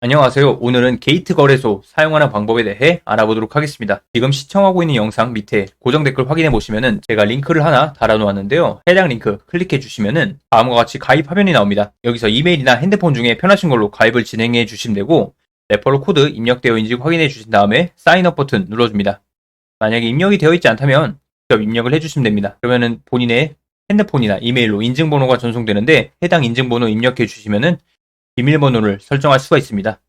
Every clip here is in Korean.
안녕하세요. 오늘은 게이트 거래소 사용하는 방법에 대해 알아보도록 하겠습니다. 지금 시청하고 있는 영상 밑에 고정 댓글 확인해 보시면은 제가 링크를 하나 달아 놓았는데요. 해당 링크 클릭해 주시면은 다음과 같이 가입 화면이 나옵니다. 여기서 이메일이나 핸드폰 중에 편하신 걸로 가입을 진행해 주시면 되고 레퍼럴 코드 입력되어 있는지 확인해 주신 다음에 사인업 버튼 눌러줍니다. 만약에 입력이 되어 있지 않다면 직접 입력을 해주시면 됩니다. 그러면은 본인의 핸드폰이나 이메일로 인증번호가 전송되는데 해당 인증번호 입력해 주시면은 비밀번호를 설정할 수가 있습니다.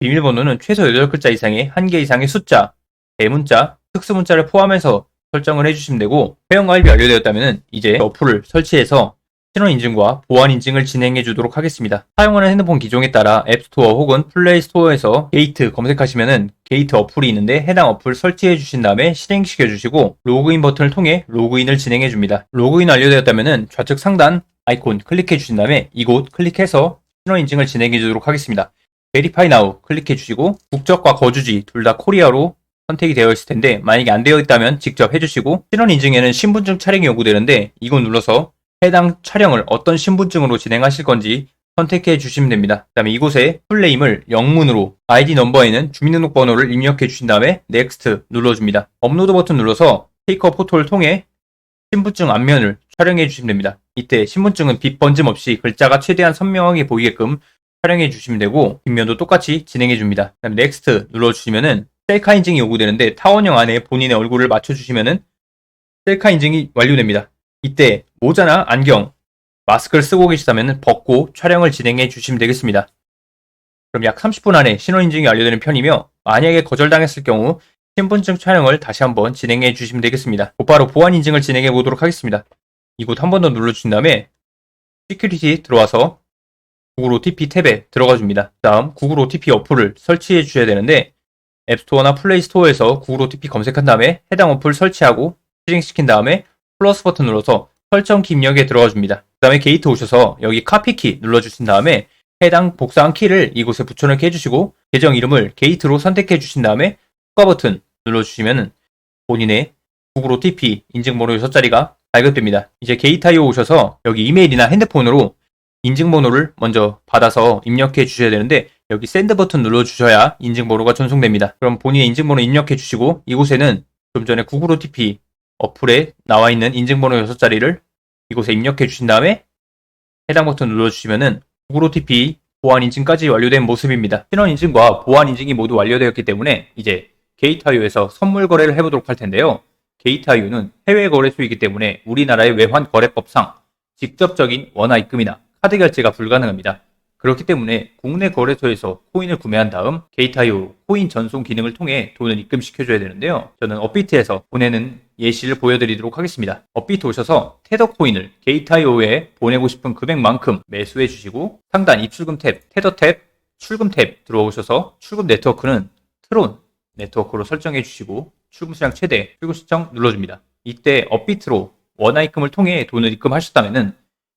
비밀번호는 최소 8글자 이상의 1개 이상의 숫자, 대문자, 특수문자를 포함해서 설정을 해주시면 되고 회원 가입이 완료되었다면 이제 어플을 설치해서 신원 인증과 보안 인증을 진행해 주도록 하겠습니다. 사용하는 핸드폰 기종에 따라 앱스토어 혹은 플레이 스토어에서 게이트 검색하시면은 게이트 어플이 있는데 해당 어플 설치해 주신 다음에 실행시켜 주시고 로그인 버튼을 통해 로그인을 진행해 줍니다. 로그인 완료되었다면은 좌측 상단 아이콘 클릭해 주신 다음에 이곳 클릭해서 신원 인증을 진행해 주도록 하겠습니다. 베리파이 나우 클릭해 주시고 국적과 거주지 둘 다 코리아로 선택이 되어 있을 텐데 만약에 안 되어 있다면 직접 해주시고 신원 인증에는 신분증 촬영이 요구되는데 이거 눌러서 해당 촬영을 어떤 신분증으로 진행하실 건지 선택해 주시면 됩니다. 그 다음에 이곳에 풀네임을 영문으로 아이디 넘버에는 주민등록번호를 입력해 주신 다음에 넥스트 눌러줍니다. 업로드 버튼 눌러서 테이커 포토를 통해 신분증 앞면을 촬영해 주시면 됩니다. 이때 신분증은 빛 번짐 없이 글자가 최대한 선명하게 보이게끔 촬영해 주시면 되고 뒷면도 똑같이 진행해 줍니다. 그다음 넥스트 눌러 주시면은 셀카 인증이 요구되는데 타원형 안에 본인의 얼굴을 맞춰 주시면은 셀카 인증이 완료됩니다. 이때 모자나 안경, 마스크를 쓰고 계시다면 벗고 촬영을 진행해 주시면 되겠습니다. 그럼 약 30분 안에 신원 인증이 완료되는 편이며 만약에 거절당했을 경우 신분증 촬영을 다시 한번 진행해 주시면 되겠습니다. 곧바로 보안 인증을 진행해 보도록 하겠습니다. 이곳 한 번 더 눌러주신 다음에 시큐리티 들어와서 구글 OTP 탭에 들어가 줍니다. 다음 구글 OTP 어플을 설치해 주셔야 되는데 앱스토어나 플레이스토어에서 구글 OTP 검색한 다음에 해당 어플 설치하고 실행시킨 다음에 플러스 버튼 눌러서 설정 키 입력에 들어가 줍니다. 그 다음에 게이트 오셔서 여기 카피 키 눌러주신 다음에 해당 복사한 키를 이곳에 붙여넣기 해주시고 계정 이름을 게이트로 선택해 주신 다음에 추가 버튼 눌러주시면 본인의 구글 OTP 인증번호 6자리가 발급됩니다. 이제 게이트아이오 오셔서 여기 이메일이나 핸드폰으로 인증번호를 먼저 받아서 입력해 주셔야 되는데 여기 샌드 버튼 눌러 주셔야 인증번호가 전송됩니다. 그럼 본인의 인증번호 입력해 주시고 이곳에는 좀 전에 구글 OTP 어플에 나와 있는 인증번호 6자리를 이곳에 입력해 주신 다음에 해당 버튼 눌러 주시면은 구글 OTP 보안 인증까지 완료된 모습입니다. 신원 인증과 보안 인증이 모두 완료되었기 때문에 이제 게이트아이오에서 선물 거래를 해보도록 할 텐데요. 게이트아이오는 해외 거래소이기 때문에 우리나라의 외환 거래법상 직접적인 원화 입금이나 카드 결제가 불가능합니다. 그렇기 때문에 국내 거래소에서 코인을 구매한 다음 게이트아이오 코인 전송 기능을 통해 돈을 입금시켜줘야 되는데요. 저는 업비트에서 보내는 예시를 보여드리도록 하겠습니다. 업비트 오셔서 테더 코인을 게이트아이오에 보내고 싶은 금액만큼 매수해 주시고 상단 입출금 탭, 테더 탭, 출금 탭 들어오셔서 출금 네트워크는 트론 네트워크로 설정해 주시고 출금 수량 최대, 출금 신청 눌러줍니다. 이때 업비트로 원화 입금을 통해 돈을 입금하셨다면은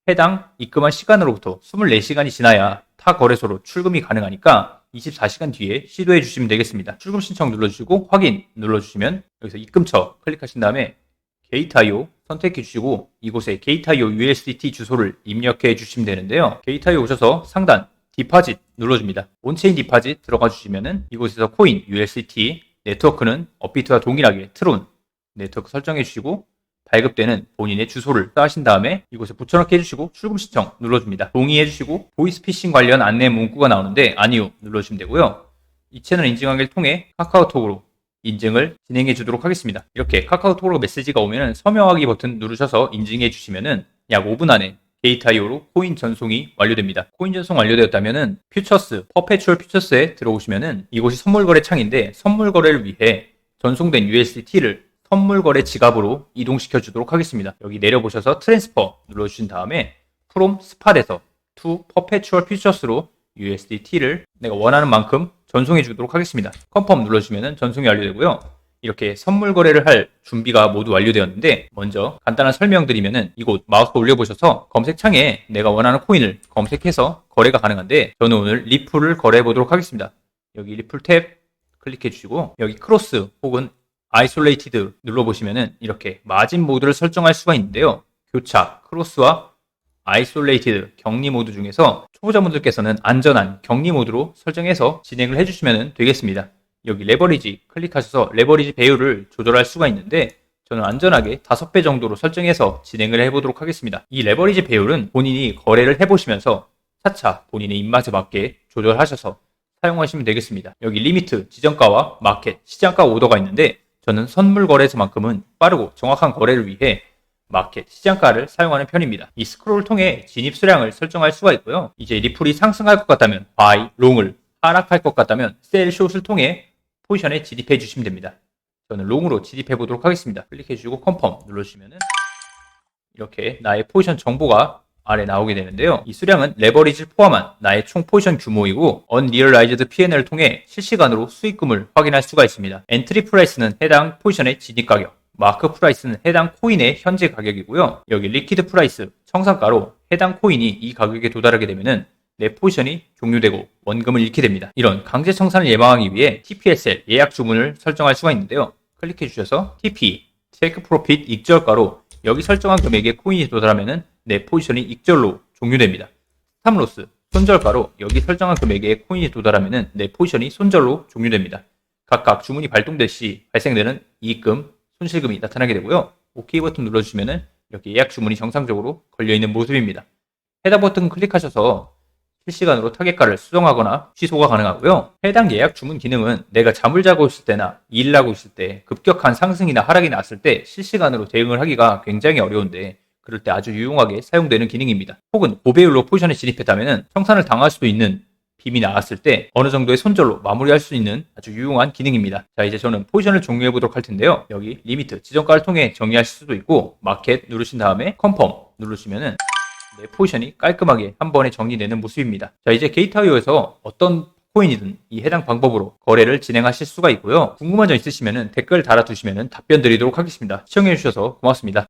해당 입금한 시간으로부터 24시간이 지나야 타 거래소로 출금이 가능하니까 24시간 뒤에 시도해 주시면 되겠습니다. 출금 신청 눌러주시고 확인 눌러주시면 여기서 입금처 클릭하신 다음에 게이트아이오 선택해 주시고 이곳에 게이트아이오 USDT 주소를 입력해 주시면 되는데요. 게이트아이오 오셔서 상단 디파짓 눌러줍니다. 온체인 디파짓 들어가 주시면은 이곳에서 코인 USDT 네트워크는 업비트와 동일하게 트론 네트워크 설정해 주시고 발급되는 본인의 주소를 따신 다음에 이곳에 붙여넣기 해주시고 출금 신청 눌러줍니다. 동의해 주시고 보이스피싱 관련 안내 문구가 나오는데 아니요 눌러주시면 되고요. 이 채널 인증하기를 통해 카카오톡으로 인증을 진행해 주도록 하겠습니다. 이렇게 카카오톡으로 메시지가 오면 서명하기 버튼 누르셔서 인증해 주시면은 약 5분 안에 게이트아이오로 코인 전송이 완료됩니다. 코인 전송 완료되었다면은 퓨처스, 퍼페추얼 퓨처스에 들어오시면은 이곳이 선물 거래 창인데 선물 거래를 위해 전송된 USDT를 선물 거래 지갑으로 이동시켜 주도록 하겠습니다. 여기 내려보셔서 트랜스퍼 눌러주신 다음에 프롬 스팟에서 투 퍼페추얼 퓨처스로 USDT를 내가 원하는 만큼 전송해 주도록 하겠습니다. 컨펌 눌러주시면 전송이 완료되고요. 이렇게 선물 거래를 할 준비가 모두 완료되었는데 먼저 간단한 설명드리면은 이곳 마우스 올려보셔서 검색창에 내가 원하는 코인을 검색해서 거래가 가능한데 저는 오늘 리플을 거래해 보도록 하겠습니다. 여기 리플 탭 클릭해 주시고 여기 크로스 혹은 아이솔레이티드 눌러보시면은 이렇게 마진 모드를 설정할 수가 있는데요. 교차, 크로스와 아이솔레이티드 격리 모드 중에서 초보자분들께서는 안전한 격리 모드로 설정해서 진행을 해주시면 되겠습니다. 여기 레버리지 클릭하셔서 레버리지 배율을 조절할 수가 있는데 저는 안전하게 5배 정도로 설정해서 진행을 해보도록 하겠습니다. 이 레버리지 배율은 본인이 거래를 해보시면서 차차 본인의 입맛에 맞게 조절하셔서 사용하시면 되겠습니다. 여기 리미트, 지정가와 마켓, 시장가 오더가 있는데 저는 선물 거래소만큼은 빠르고 정확한 거래를 위해 마켓, 시장가를 사용하는 편입니다. 이 스크롤을 통해 진입 수량을 설정할 수가 있고요. 이제 리플이 상승할 것 같다면 바이, 롱을, 하락할 것 같다면 셀, 숏을 통해 포지션에 진입해 주시면 됩니다. 저는 롱으로 진입해 보도록 하겠습니다. 클릭해 주시고 컨펌 눌러주시면은 이렇게 나의 포지션 정보가 아래 나오게 되는데요. 이 수량은 레버리지를 포함한 나의 총 포지션 규모이고 언리얼라이즈드 P&L을 통해 실시간으로 수익금을 확인할 수가 있습니다. 엔트리 프라이스는 해당 포지션의 진입 가격, 마크 프라이스는 해당 코인의 현재 가격이고요. 여기 리퀴드 프라이스, 청산가로 해당 코인이 이 가격에 도달하게 되면은 내 포지션이 종료되고 원금을 잃게 됩니다. 이런 강제 청산을 예방하기 위해 TPSL 예약 주문을 설정할 수가 있는데요. 클릭해 주셔서 TP, 체크 프로핏 익절가로 여기 설정한 금액에 코인이 도달하면은 내 포지션이 익절로 종료됩니다. 스탑로스, 손절가로 여기 설정한 금액에 코인이 도달하면은 내 포지션이 손절로 종료됩니다. 각각 주문이 발동될 시 발생되는 이익금, 손실금이 나타나게 되고요. OK 버튼 눌러주시면은 이렇게 예약 주문이 정상적으로 걸려있는 모습입니다. 해당 버튼 클릭하셔서 실시간으로 타겟가를 수정하거나 취소가 가능하고요. 해당 예약 주문 기능은 내가 잠을 자고 있을 때나 일을 하고 있을 때 급격한 상승이나 하락이 났을 때 실시간으로 대응을 하기가 굉장히 어려운데 그럴 때 아주 유용하게 사용되는 기능입니다. 혹은 고배율로 포지션에 진입했다면 청산을 당할 수도 있는 빔이 나왔을 때 어느 정도의 손절로 마무리할 수 있는 아주 유용한 기능입니다. 자 이제 저는 포지션을 종료해 보도록 할 텐데요. 여기 리미트 지정가를 통해 정리하실 수도 있고 마켓 누르신 다음에 컨펌 누르시면은 내 포지션이 깔끔하게 한 번에 정리되는 모습입니다. 자, 이제 게이트하이오에서 어떤 코인이든 이 해당 방법으로 거래를 진행하실 수가 있고요. 궁금한 점 있으시면 댓글 달아두시면 답변 드리도록 하겠습니다. 시청해주셔서 고맙습니다.